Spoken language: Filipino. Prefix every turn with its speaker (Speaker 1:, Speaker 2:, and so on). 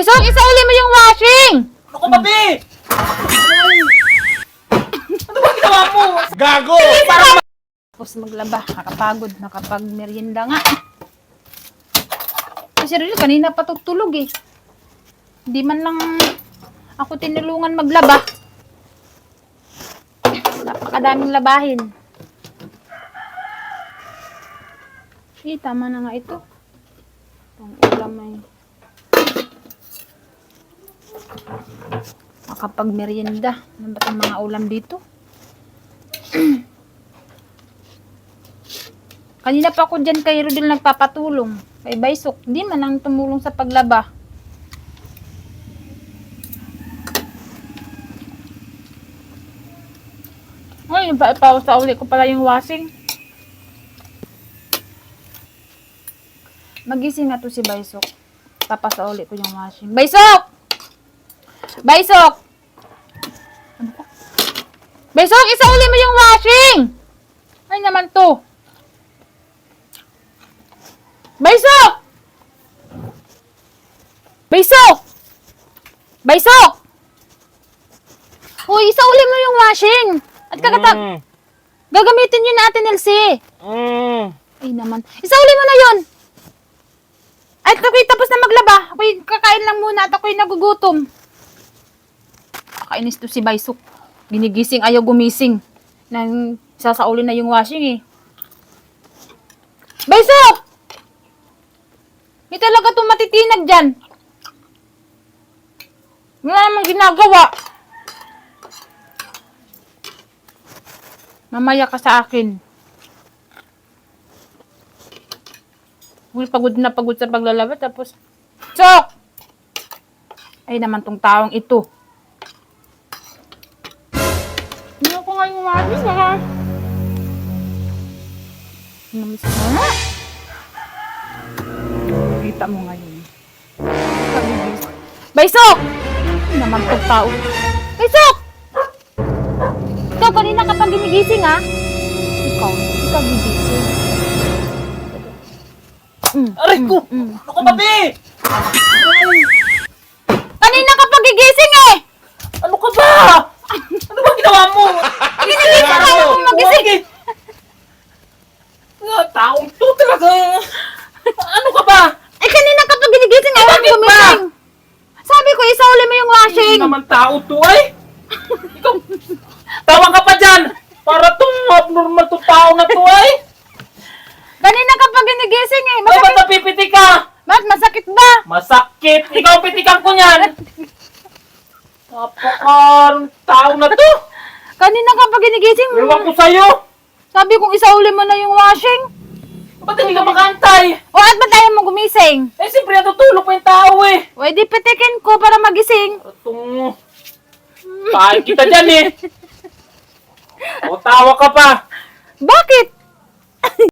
Speaker 1: Besok, isauli mo yung washing!
Speaker 2: Ano ba, Be? Ano ba ginawa mo? Gago! Parang
Speaker 1: Tapos maglaba, nakapagod, nakapag-merienda nga. Kasi rin, kanina pa tutulog eh. Hindi man lang ako tinulungan maglaba. Napakadaming labahin. Eh, tama na nga ito. Itong ulam ay makapag-merienda. Ano ba itong mga ulam dito? Kanina pa ako dyan kay Rodel nagpapatulong. Kay Baysok, di man lang tumulong sa paglaba. Ay, pa ipausa uli ko pala yung washing. Magising na to si Baysok. Papasa uli ko yung washing. Baysok! Baysok! Ano ko? Baysok, isa uli mo yung washing! Ay naman to. Baysok! Baysok! Baysok! Uy, isauli mo yung washing. At kakata...
Speaker 2: Mm.
Speaker 1: Gagamitin yun natin, Elsie.
Speaker 2: Mm.
Speaker 1: Ay naman. Isauli mo na yun. At ako'y tapos na maglaba. Ako'y kakain lang muna at ako'y nagugutom. Kakainis to si Baysok. Ginigising ayaw gumising. Nang sasauli na yung washing eh. Baysok! Hindi talaga itong matitinag dyan. Wala namang ginagawa. Mamaya ka sa akin. Uy, pagod na pagod sa paglalaba. Tapos, Sok! Ay naman tong taong ito. Ako umalis ha. Namiss mo na. Kita mo ngayon. Kabibis. Baysok! Ay naman tong tao. Baysok! Ikaw kanina ka pang ginigising ha? Ikaw, ikaw gigising. Mm.
Speaker 2: Aray ko!
Speaker 1: Mm.
Speaker 2: Ano ka ba, Be?
Speaker 1: Kanina ka pang gigising eh!
Speaker 2: Ano ka ba? Ano ba ginawa mo?
Speaker 1: Ginigising ka ayaw mo magising!
Speaker 2: Bakit? Nga, taong to talaga. Ano ka ba?
Speaker 1: Eh kanina ka pang ginigising ayaw mo
Speaker 2: bakit ba?
Speaker 1: gumising! Sabi ko, isauli mo yung washing!
Speaker 2: Hindi naman tao to ay. Ikaw, tawa ka pa dyan. Para tong abnormal to tao na to ay.
Speaker 1: Kanina ka pang ginigising eh!
Speaker 2: Ay, ba't
Speaker 1: Masakit,
Speaker 2: napipiti ka?
Speaker 1: Mat, masakit ba?
Speaker 2: Masakit. Ikaw ang pitikan ko niyan. Napaka tao na to.
Speaker 1: Kanina ka pang ginigising.
Speaker 2: Ewan ko sa'yo.
Speaker 1: Sabi kong isauli mo na yung washing.
Speaker 2: Ba't hindi ka makantay?
Speaker 1: O at ba't ayaw mo gumising?
Speaker 2: Eh, siyempre natutulog pa yung tao eh.
Speaker 1: O edi petikin ko para magising.
Speaker 2: Itong... Tayo kita dyan eh. O, tawa ka pa.
Speaker 1: Bakit?